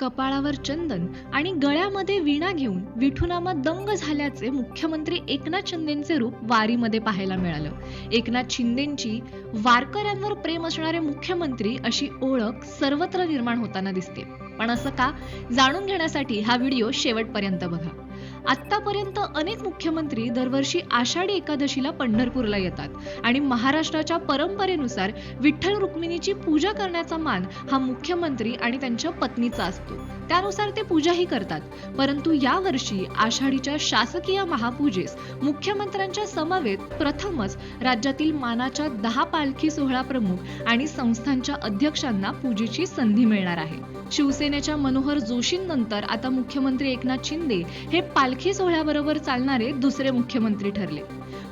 कपाळावर चंदन आणि गळ्यामध्ये वीणा घेऊन विठुनामा दंग झाल्याचे मुख्यमंत्री एकनाथ शिंदेचे रूप वारीमध्ये पाहायला मिळालं. एकनाथ शिंदेची वारकऱ्यांवर प्रेम असणारे मुख्यमंत्री अशी ओळख सर्वत्र निर्माण होताना दिसते. पण असं का? जाणून घेण्यासाठी हा व्हिडिओ शेवटपर्यंत बघा. आतापर्यंत अनेक मुख्यमंत्री दरवर्षी आषाढी एकादशीला पंढरपूरला येतात आणि महाराष्ट्राच्या परंपरेनुसार विठ्ठल रुक्मिणीची पूजा करण्याचा मान हा मुख्यमंत्री आणि त्यांच्या पत्नीचा असतो. त्यानुसार ते पूजाही करतात. परंतु यावर्षी आषाढीच्या शासकीय महापूजेस मुख्यमंत्र्यांच्या समवेत प्रथमच राज्यातील मानाच्या दहा पालखी सोहळा प्रमुख आणि संस्थांच्या अध्यक्षांना पूजेची संधी मिळणार आहे. शिवसेनेच्या मनोहर जोशींनंतर आता मुख्यमंत्री एकनाथ शिंदे हे पालखी सोहळ्याबरोबर चालणारे दुसरे मुख्यमंत्री ठरले.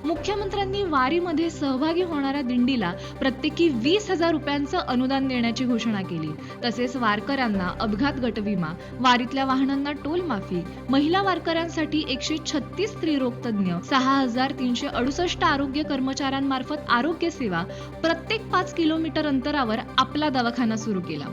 मुख्यमंत्र्यांनी वारीमध्ये सहभागी होणाऱ्या दिंडीला प्रत्येकी वीस हजार रुपयांचं अनुदान देण्याची घोषणा केली. तसेच वारकऱ्यांना अपघात गटविमा वारीतल्या वाहनांना टोल माफी महिला वारकऱ्यांसाठी एकशे छत्तीस स्त्रीरोग तज्ज्ञ सहा हजार तीनशे अडुसष्ट आरोग्य कर्मचाऱ्यांमार्फत आरोग्य सेवा प्रत्येक पाच किलोमीटर अंतरावर आपला दवाखाना सुरू केला.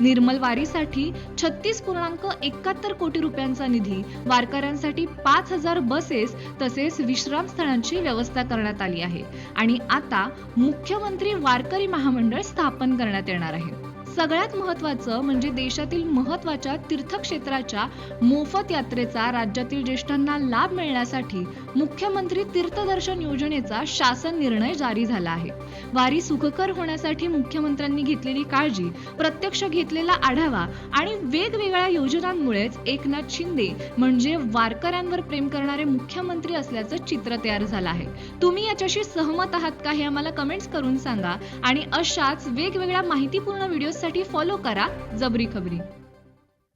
निर्मल वारीसाठी छत्तीस पूर्णांक एकाहत्तर कोटी रुपयांचा निधी वारकऱ्यांसाठी पाच हजार बसेस तसेच विश्रामस्थळांची व्यवस्था करण्यात आली आहे. आणि आता मुख्यमंत्री वारकरी महामंडळ स्थापन करण्यात येणार आहे. सगळ्यात महत्वाचं म्हणजे देशातील महत्त्वाच्या तीर्थक्षेत्राच्या मोफत यात्रेचा राज्यातील ज्येष्ठांना लाभ मिळण्यासाठी मुख्यमंत्री तीर्थदर्शन योजनेचा शासन निर्णय जारी झाला आहे. वारी सुखकर होण्यासाठी मुख्यमंत्र्यांनी घेतलेली काळजी प्रत्यक्ष घेतलेला आढावा आणि वेगवेगळ्या योजनांमुळेच एकनाथ शिंदे म्हणजे वारकऱ्यांवर प्रेम करणारे मुख्यमंत्री असल्याचं चित्र तयार झालं आहे. तुम्ही याच्याशी सहमत आहात का हे आम्हाला कमेंट्स करून सांगा आणि अशाच वेगवेगळ्या माहितीपूर्ण व्हिडिओसाठी फॉलो करा जबरी खबरी.